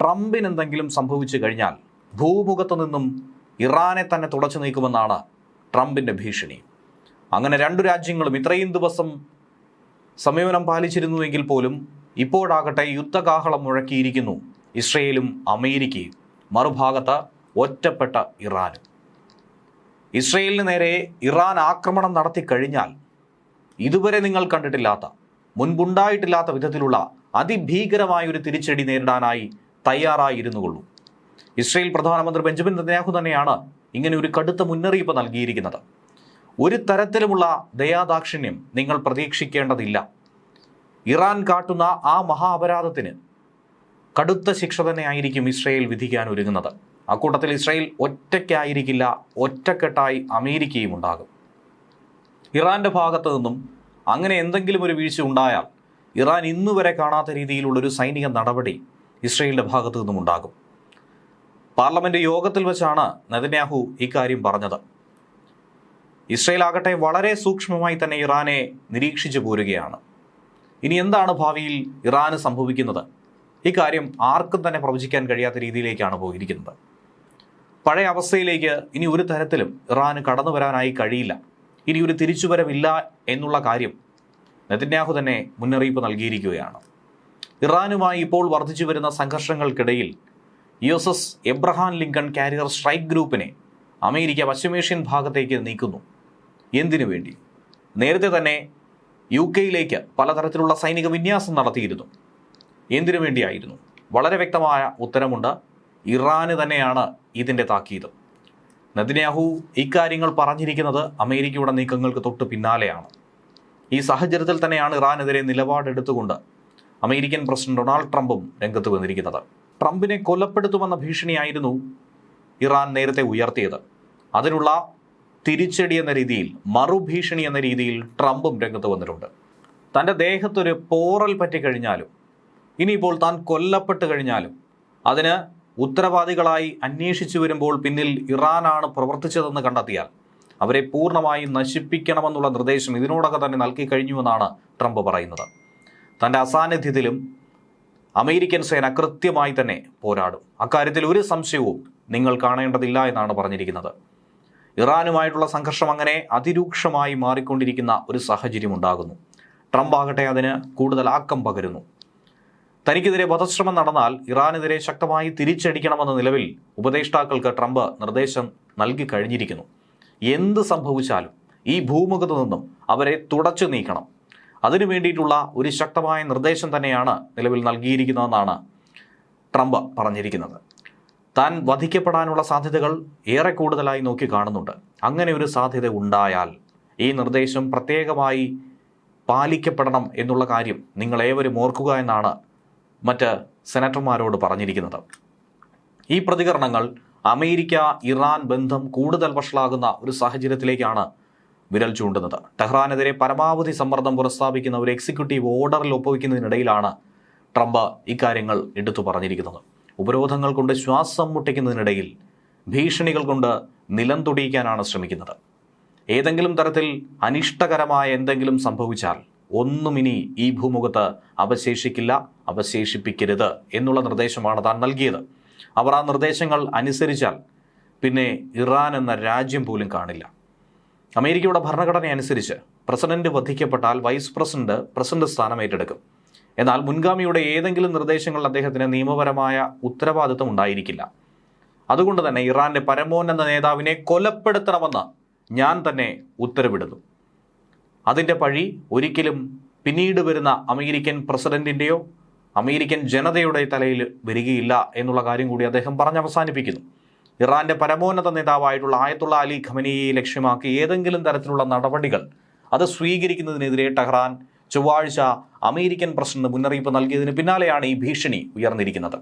ട്രംപിന് എന്തെങ്കിലും സംഭവിച്ചു കഴിഞ്ഞാൽ ഭൂമുഖത്തു നിന്നും ഇറാനെ തന്നെ തുടച്ചു നീക്കുമെന്നാണ് ട്രംപിന്റെ ഭീഷണി. അങ്ങനെ രണ്ടു രാജ്യങ്ങളും ഇത്രയും ദിവസം സംയമനം പാലിച്ചിരുന്നുവെങ്കിൽ പോലും ഇപ്പോഴാകട്ടെ യുദ്ധകാഹളം മുഴക്കിയിരിക്കുന്നു ഇസ്രയേലും അമേരിക്കയും മറുഭാഗത്ത് ഒറ്റപ്പെട്ട ഇറാനും. ഇസ്രയേലിന് നേരെ ഇറാൻ ആക്രമണം നടത്തി കഴിഞ്ഞാൽ ഇതുവരെ നിങ്ങൾ കണ്ടിട്ടില്ലാത്ത മുൻപുണ്ടായിട്ടില്ലാത്ത വിധത്തിലുള്ള അതിഭീകരമായ ഒരു തിരിച്ചടി നേരിടാനായി തയ്യാറായിരുന്നു കൊള്ളൂ ഇസ്രയേൽ പ്രധാനമന്ത്രി ബെഞ്ചമിൻ നെതന്യാഹു തന്നെയാണ് ഇങ്ങനെ ഒരു കടുത്ത മുന്നറിയിപ്പ് നൽകിയിരിക്കുന്നത്. ഒരു തരത്തിലുമുള്ള ദയാദാക്ഷിണ്യം നിങ്ങൾ പ്രതീക്ഷിക്കേണ്ടതില്ല. ഇറാൻ കാട്ടുന്ന ആ മഹാ അപരാധത്തിന് കടുത്ത ശിക്ഷ തന്നെയായിരിക്കും ഇസ്രയേൽ വിധിക്കാൻ ഒരുങ്ങുന്നത്. അക്കൂട്ടത്തിൽ ഇസ്രയേൽ ഒറ്റയ്ക്കായിരിക്കില്ല ഒറ്റക്കെട്ടായി അമേരിക്കയും ഉണ്ടാകും. ഇറാന്റെ ഭാഗത്ത് നിന്നും അങ്ങനെ എന്തെങ്കിലും ഒരു വീഴ്ച ഉണ്ടായാൽ ഇറാൻ ഇന്നുവരെ കാണാത്ത രീതിയിലുള്ളൊരു സൈനിക നടപടി ഇസ്രയേലിന്റെ ഭാഗത്തു നിന്നും ഉണ്ടാകും. പാർലമെന്റ് യോഗത്തിൽ വെച്ചാണ് നെതന്യാഹു ഇക്കാര്യം പറഞ്ഞത്. ഇസ്രയേൽ ആകട്ടെ വളരെ സൂക്ഷ്മമായി തന്നെ ഇറാനെ നിരീക്ഷിച്ചു പോരുകയാണ്. ഇനി എന്താണ് ഭാവിയിൽ ഇറാന് സംഭവിക്കുന്നത്? ഇക്കാര്യം ആർക്കും തന്നെ പ്രവചിക്കാൻ കഴിയാത്ത രീതിയിലേക്കാണ് പോയിരിക്കുന്നത്. പഴയ അവസ്ഥയിലേക്ക് ഇനി ഒരു തരത്തിലും ഇറാന് കടന്നു വരാനായി കഴിയില്ല. ഇനി ഒരു തിരിച്ചുവരവില്ല എന്നുള്ള കാര്യം നെതന്യാഹു തന്നെ മുന്നറിയിപ്പ് നൽകിയിരിക്കുകയാണ്. ഇറാനുമായി ഇപ്പോൾ വർദ്ധിച്ചു വരുന്ന സംഘർഷങ്ങൾക്കിടയിൽ U S S Abraham Lincoln carrier strike ഗ്രൂപ്പിനെ അമേരിക്ക പശ്ചിമേഷ്യൻ ഭാഗത്തേക്ക് നീക്കുന്നു. എന്തിനു വേണ്ടി? നേരത്തെ തന്നെ യു കെയിലേക്ക് പലതരത്തിലുള്ള സൈനിക വിന്യാസം നടത്തിയിരുന്നു. എന്തിനു വേണ്ടിയായിരുന്നു? വളരെ വ്യക്തമായ ഉത്തരമുണ്ട്. ഇറാന് തന്നെയാണ് ഇതിന്റെ താക്കീത്. നദിനാഹു ഇക്കാര്യങ്ങൾ പറഞ്ഞിരിക്കുന്നത് അമേരിക്കയുടെ നീക്കങ്ങൾക്ക് തൊട്ട് പിന്നാലെയാണ്. ഈ സാഹചര്യത്തിൽ തന്നെയാണ് ഇറാനെതിരെ നിലപാടെടുത്തുകൊണ്ട് അമേരിക്കൻ പ്രസിഡന്റ് ഡൊണാൾഡ് ട്രംപും രംഗത്ത് വന്നിരിക്കുന്നത്. ട്രംപിനെ കൊലപ്പെടുത്തുമെന്ന ഭീഷണിയായിരുന്നു ഇറാൻ നേരത്തെ ഉയർത്തിയത്. അതിനുള്ള തിരിച്ചടി എന്ന രീതിയിൽ മറുഭീഷണി എന്ന രീതിയിൽ ട്രംപും രംഗത്ത് വന്നിട്ടുണ്ട്. തന്റെ ദേഹത്തൊരു പോറൽ പറ്റിക്കഴിഞ്ഞാലും ഇനിയിപ്പോൾ താൻ കൊല്ലപ്പെട്ട് കഴിഞ്ഞാലും അതിന് ഉത്തരവാദികളായി അന്വേഷിച്ചു വരുമ്പോൾ പിന്നിൽ ഇറാനാണ് പ്രവർത്തിച്ചതെന്ന് കണ്ടെത്തിയാൽ അവരെ പൂർണമായി നശിപ്പിക്കണമെന്നുള്ള നിർദ്ദേശം ഇതിനോടൊക്കെ തന്നെ നൽകി കഴിഞ്ഞുവെന്നാണ് ട്രംപ് പറയുന്നത്. തന്റെ അസാന്നിധ്യത്തിലും അമേരിക്കൻ സേന കൃത്യമായി തന്നെ പോരാടും. അക്കാര്യത്തിൽ ഒരു സംശയവും നിങ്ങൾ കാണേണ്ടതില്ല എന്നാണ് പറഞ്ഞിരിക്കുന്നത്. ഇറാനുമായിട്ടുള്ള സംഘർഷം അങ്ങനെ അതിരൂക്ഷമായി മാറിക്കൊണ്ടിരിക്കുന്ന ഒരു സാഹചര്യം ഉണ്ടാകുന്നു. ട്രംപ് ആകട്ടെ അതിന് കൂടുതൽ ആക്കം പകരുന്നു. തനിക്കെതിരെ വധശ്രമം നടന്നാൽ ഇറാനെതിരെ ശക്തമായി തിരിച്ചടിക്കണമെന്ന നിലവിൽ ഉപദേഷ്ടാക്കൾക്ക് ട്രംപ് നിർദ്ദേശം നൽകി കഴിഞ്ഞിരിക്കുന്നു. എന്ത് സംഭവിച്ചാലും ഈ ഭൂമുഖത്തു നിന്നും അവരെ തുടച്ചു നീക്കണം. അതിനു വേണ്ടിയിട്ടുള്ള ഒരു ശക്തമായ നിർദ്ദേശം തന്നെയാണ് നിലവിൽ നൽകിയിരിക്കുന്നതെന്നാണ് ട്രംപ് പറഞ്ഞിരിക്കുന്നത്. താൻ വധിക്കപ്പെടാനുള്ള സാധ്യതകൾ ഏറെ കൂടുതലായി നോക്കി കാണുന്നുണ്ട്. അങ്ങനെ ഒരു സാധ്യത ഉണ്ടായാൽ ഈ നിർദ്ദേശം പ്രത്യേകമായി പാലിക്കപ്പെടണം എന്നുള്ള കാര്യം നിങ്ങൾ ഏവരും ഓർക്കുക എന്നാണ് മറ്റ് സെനറ്റർമാരോട് പറഞ്ഞിരിക്കുന്നത്. ഈ പ്രതികരണങ്ങൾ അമേരിക്ക ഇറാൻ ബന്ധം കൂടുതൽ വഷളാകുന്ന ഒരു സാഹചര്യത്തിലേക്കാണ് വിരൽ ചൂണ്ടുന്നത്. ടെഹ്റാനെതിരെ പരമാവധി സമ്മർദ്ദം പുറസ്ഥാപിക്കുന്ന ഒരു എക്സിക്യൂട്ടീവ് ഓർഡറിൽ ഒപ്പുവയ്ക്കുന്നതിനിടയിലാണ് ട്രംപ് ഇക്കാര്യങ്ങൾ എടുത്തു പറഞ്ഞിരിക്കുന്നത്. ഉപരോധങ്ങൾ കൊണ്ട് ശ്വാസം മുട്ടിക്കുന്നതിനിടയിൽ ഭീഷണികൾ കൊണ്ട് നിലം തൊടിയിക്കാനാണ് ശ്രമിക്കുന്നത്. ഏതെങ്കിലും തരത്തിൽ അനിഷ്ടകരമായ എന്തെങ്കിലും സംഭവിച്ചാൽ ഒന്നും ഇനി ഈ ഭൂമുഖത്ത് അവശേഷിക്കില്ല അവശേഷിപ്പിക്കരുത് എന്നുള്ള നിർദ്ദേശമാണ് താൻ നൽകിയത്. അവർ ആ നിർദ്ദേശങ്ങൾ അനുസരിച്ചാൽ പിന്നെ ഇറാൻ എന്ന രാജ്യം പോലും കാണില്ല. അമേരിക്കയുടെ ഭരണഘടന അനുസരിച്ച് പ്രസിഡന്റ് വധിക്കപ്പെട്ടാൽ വൈസ് പ്രസിഡന്റ് പ്രസിഡന്റ് സ്ഥാനം ഏറ്റെടുക്കും. എന്നാൽ മുൻഗാമിയുടെ ഏതെങ്കിലും നിർദ്ദേശങ്ങളിൽ അദ്ദേഹത്തിന് നിയമപരമായ ഉത്തരവാദിത്വം ഉണ്ടായിരിക്കില്ല. അതുകൊണ്ട് തന്നെ ഇറാന്റെ പരമോന്നത നേതാവിനെ കൊലപ്പെടുത്തണമെന്ന് ഞാൻ തന്നെ ഉത്തരവിടുന്നു. അതിന്റെ പഴി ഒരിക്കലും പിന്നീട് വരുന്ന അമേരിക്കൻ പ്രസിഡന്റിന്റെയോ അമേരിക്കൻ ജനതയുടെ തലയിൽ വരികയില്ല എന്നുള്ള കാര്യം കൂടി അദ്ദേഹം പറഞ്ഞ് അവസാനിപ്പിക്കുന്നു ഇറാന്റെ പരമോന്നത നേതാവായിട്ടുള്ള ആയത്തുള്ള അലി ഖമനിയെ ലക്ഷ്യമാക്കി ഏതെങ്കിലും തരത്തിലുള്ള നടപടികൾ അത് സ്വീകരിക്കുന്നതിനെതിരെ ടെഹ്റാൻ ചൊവ്വാഴ്ച അമേരിക്കൻ പ്രസിഡന്റ് മുന്നറിയിപ്പ് നൽകിയതിന് പിന്നാലെയാണ് ഈ ഭീഷണി ഉയർന്നിരിക്കുന്നത്.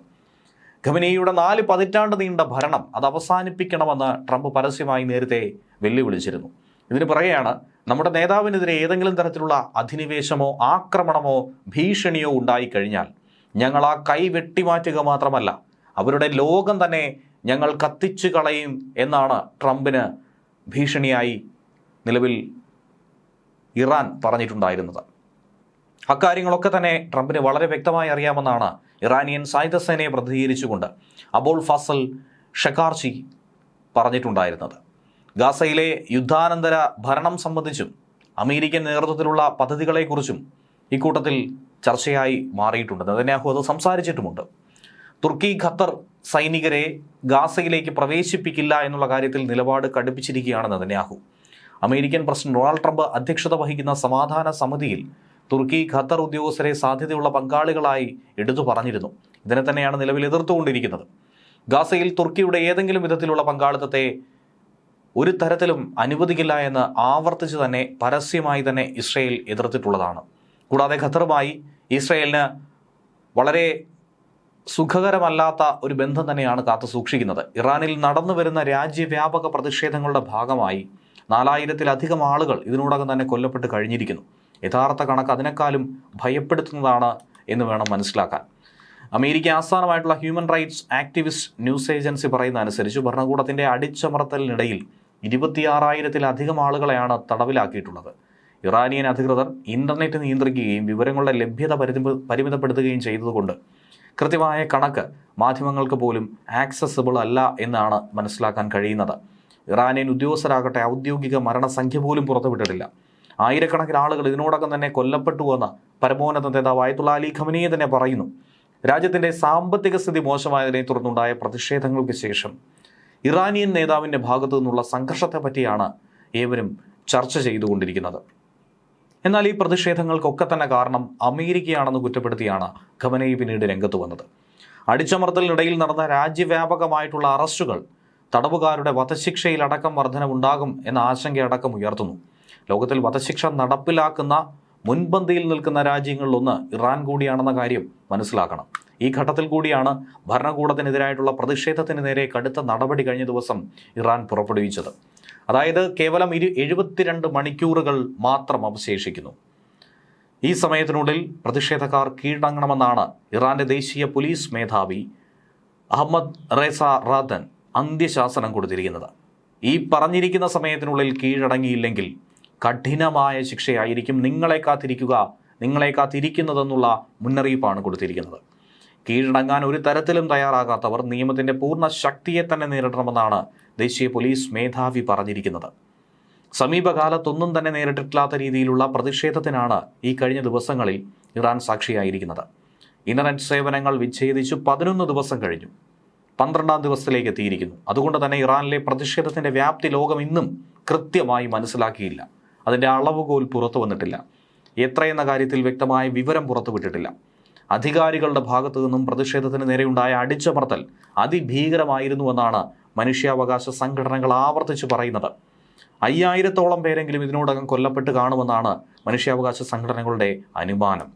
ഖമനിയുടെ നാല് പതിറ്റാണ്ട് നീണ്ട ഭരണം അത് അവസാനിപ്പിക്കണമെന്ന് ട്രംപ് പരസ്യമായി നേരത്തെ വെല്ലുവിളിച്ചിരുന്നു. ഇതിന് പറയുകയാണ് നമ്മുടെ നേതാവിനെതിരെ ഏതെങ്കിലും തരത്തിലുള്ള അധിനിവേശമോ ആക്രമണമോ ഭീഷണിയോ ഉണ്ടായിക്കഴിഞ്ഞാൽ ഞങ്ങൾ ആ കൈ വെട്ടിമാറ്റുക മാത്രമല്ല അവരുടെ ലോകം തന്നെ ഞങ്ങൾ കത്തിച്ചു കളയും എന്നാണ് ട്രംപിന് ഭീഷണിയായി നിലവിൽ ഇറാൻ പറഞ്ഞിട്ടുണ്ടായിരുന്നത്. അക്കാര്യങ്ങളൊക്കെ തന്നെ ട്രംപിന് വളരെ വ്യക്തമായി അറിയാമെന്നാണ് ഇറാനിയൻ സായുധ സേനയെ പ്രതിനിധീകരിച്ചുകൊണ്ട് അബോൾ ഫസൽ ഷെക്കാർച്ചി പറഞ്ഞിട്ടുണ്ടായിരുന്നത്. ഗാസയിലെ യുദ്ധാനന്തര ഭരണം സംബന്ധിച്ചും അമേരിക്കൻ നേതൃത്വത്തിലുള്ള പദ്ധതികളെക്കുറിച്ചും ഇക്കൂട്ടത്തിൽ ചർച്ചയായി മാറിയിട്ടുണ്ട്. നെതന്യാഹു അത് സംസാരിച്ചിട്ടുമുണ്ട്. തുർക്കി ഖത്തർ സൈനികരെ ഗാസയിലേക്ക് പ്രവേശിപ്പിക്കില്ല എന്നുള്ള കാര്യത്തിൽ നിലപാട് കടുപ്പിച്ചിരിക്കുകയാണ് Netanyahu. American president Donald Trump അധ്യക്ഷത വഹിക്കുന്ന സമാധാന സമിതിയിൽ തുർക്കി ഖത്തർ ഉദ്യോഗസ്ഥരെ സാധ്യതയുള്ള പങ്കാളികളായി എടുത്തു പറഞ്ഞിരുന്നു. ഇതിനെ തന്നെയാണ് നിലവിൽ എതിർത്തുകൊണ്ടിരിക്കുന്നത്. ഗാസയിൽ തുർക്കിയുടെ ഏതെങ്കിലും വിധത്തിലുള്ള പങ്കാളിത്തത്തെ ഒരു തരത്തിലും അനുവദിക്കില്ല എന്ന് ആവർത്തിച്ച് തന്നെ പരസ്യമായി തന്നെ ഇസ്രയേൽ എതിർത്തിട്ടുള്ളതാണ്. കൂടാതെ ഖത്തറുമായി ഇസ്രയേലിന് വളരെ സുഖകരമല്ലാത്ത ഒരു ബന്ധം തന്നെയാണ് കാത്തു സൂക്ഷിക്കുന്നത്. ഇറാനിൽ നടന്നു വരുന്ന രാജ്യവ്യാപക പ്രതിഷേധങ്ങളുടെ ഭാഗമായി നാലായിരത്തിലധികം ആളുകൾ ഇതിനോടകം തന്നെ കൊല്ലപ്പെട്ട് കഴിഞ്ഞിരിക്കുന്നു. യഥാർത്ഥ കണക്ക് അതിനേക്കാളും ഭയപ്പെടുത്തുന്നതാണ് എന്ന് വേണം മനസ്സിലാക്കാൻ. America ആസ്ഥാനമായിട്ടുള്ള human rights activist news agency പറയുന്ന അനുസരിച്ച് ഭരണകൂടത്തിന്റെ അടിച്ചമർത്തലിനിടയിൽ ഇരുപത്തിയാറായിരത്തിലധികം ആളുകളെയാണ് തടവിലാക്കിയിട്ടുള്ളത്. ഇറാനിയൻ അധികൃതർ ഇന്റർനെറ്റ് നിയന്ത്രിക്കുകയും വിവരങ്ങളുടെ ലഭ്യത പരിമിത പരിമിതപ്പെടുത്തുകയും ചെയ്തതുകൊണ്ട് കൃത്യമായ കണക്ക് മാധ്യമങ്ങൾക്ക് പോലും ആക്സസിബിൾ അല്ല എന്നാണ് മനസ്സിലാക്കാൻ കഴിയുന്നത്. ഇറാനിയൻ ഉദ്യോഗസ്ഥരാകട്ടെ ഔദ്യോഗിക മരണസംഖ്യ പോലും പുറത്തുവിട്ടിട്ടില്ല. ആയിരക്കണക്കിന് ആളുകൾ ഇതിനോടകം തന്നെ കൊല്ലപ്പെട്ടുവെന്ന് പരമോന്നത നേതാവ് ആയത്തുള്ള അലി ഖമനിയെ തന്നെ പറയുന്നു. രാജ്യത്തിന്റെ സാമ്പത്തിക സ്ഥിതി മോശമായതിനെ തുടർന്നുണ്ടായ പ്രതിഷേധങ്ങൾക്ക് ശേഷം ഇറാനിയൻ നേതാവിന്റെ ഭാഗത്തു നിന്നുള്ള സംഘർഷത്തെ പറ്റിയാണ് ഏവരും ചർച്ച ചെയ്തുകൊണ്ടിരിക്കുന്നത്. എന്നാൽ ഈ പ്രതിഷേധങ്ങൾക്കൊക്കെ തന്നെ കാരണം അമേരിക്കയാണെന്ന് കുറ്റപ്പെടുത്തിയാണ് ഖമനയി പിന്നീട് രംഗത്ത് വന്നത്. അടിച്ചമർത്തലിനിടയിൽ നടന്ന രാജ്യവ്യാപകമായിട്ടുള്ള അറസ്റ്റുകൾ തടവുകാരുടെ വധശിക്ഷയിലടക്കം വർധനവുണ്ടാകും എന്ന ആശങ്കയടക്കം ഉയർത്തുന്നു. ലോകത്തിൽ വധശിക്ഷ നടപ്പിലാക്കുന്ന മുൻപന്തിയിൽ നിൽക്കുന്ന രാജ്യങ്ങളിലൊന്ന് ഇറാൻ കൂടിയാണെന്ന കാര്യം മനസ്സിലാക്കണം. ഈ ഘട്ടത്തിൽ കൂടിയാണ് ഭരണകൂടത്തിനെതിരായിട്ടുള്ള പ്രതിഷേധത്തിന് നേരെ കടുത്ത നടപടി കഴിഞ്ഞ ദിവസം ഇറാൻ പുറപ്പെടുവിച്ചത്. അതായത് കേവലം ഇരു എഴുപത്തിരണ്ട് മണിക്കൂറുകൾ മാത്രം അവശേഷിക്കുന്നു. ഈ സമയത്തിനുള്ളിൽ പ്രതിഷേധക്കാർ കീഴടങ്ങണമെന്നാണ് ഇറാന്റെ ദേശീയ പോലീസ് മേധാവി അഹമ്മദ് റേസ റാദൻ അന്ത്യശാസനം കൊടുത്തിരിക്കുന്നത്. ഈ പറഞ്ഞിരിക്കുന്ന സമയത്തിനുള്ളിൽ കീഴടങ്ങിയില്ലെങ്കിൽ കഠിനമായ ശിക്ഷയായിരിക്കും നിങ്ങളെ കാത്തിരിക്കുക നിങ്ങളെ കാത്തിരിക്കുന്നതെന്നുള്ള മുന്നറിയിപ്പാണ് കൊടുത്തിരിക്കുന്നത്. കീഴടങ്ങാൻ ഒരു തരത്തിലും തയ്യാറാകാത്തവർ നിയമത്തിന്റെ പൂർണ ശക്തിയെ തന്നെ നേരിടണമെന്നാണ് ദേശീയ പോലീസ് മേധാവി പറഞ്ഞിരിക്കുന്നത്. സമീപകാലത്തൊന്നും തന്നെ നേരിട്ടിട്ടില്ലാത്ത രീതിയിലുള്ള പ്രതിഷേധത്തിനാണ് ഈ കഴിഞ്ഞ ദിവസങ്ങളിൽ ഇറാൻ സാക്ഷിയായിരിക്കുന്നത്. ഇന്റർനെറ്റ് സേവനങ്ങൾ വിച്ഛേദിച്ചു പതിനൊന്ന് ദിവസം കഴിഞ്ഞു. പന്ത്രണ്ടാം ദിവസത്തിലേക്ക് എത്തിയിരിക്കുന്നു. അതുകൊണ്ട് തന്നെ ഇറാനിലെ പ്രതിഷേധത്തിന്റെ വ്യാപ്തി ലോകം ഇന്നും കൃത്യമായി മനസ്സിലാക്കിയില്ല. അതിന്റെ അളവുകോൽ പുറത്തു വന്നിട്ടില്ല. എത്രയെന്ന കാര്യത്തിൽ വ്യക്തമായ വിവരം പുറത്തുവിട്ടിട്ടില്ല. അധികാരികളുടെ ഭാഗത്തു നിന്നും പ്രതിഷേധത്തിന് നേരെയുണ്ടായ അടിച്ചമർത്തൽ അതിഭീകരമായിരുന്നുവെന്നാണ് മനുഷ്യാവകാശ സംഘടനകൾ ആവർത്തിച്ച് പറയുന്നത്. അയ്യായിരത്തോളം പേരെങ്കിലും ഇതിനോടകം കൊല്ലപ്പെട്ട് കാണുമെന്നാണ് മനുഷ്യാവകാശ സംഘടനകളുടെ അനുമാനം.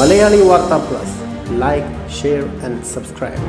Malayali Vartha plus. Like share and subscribe.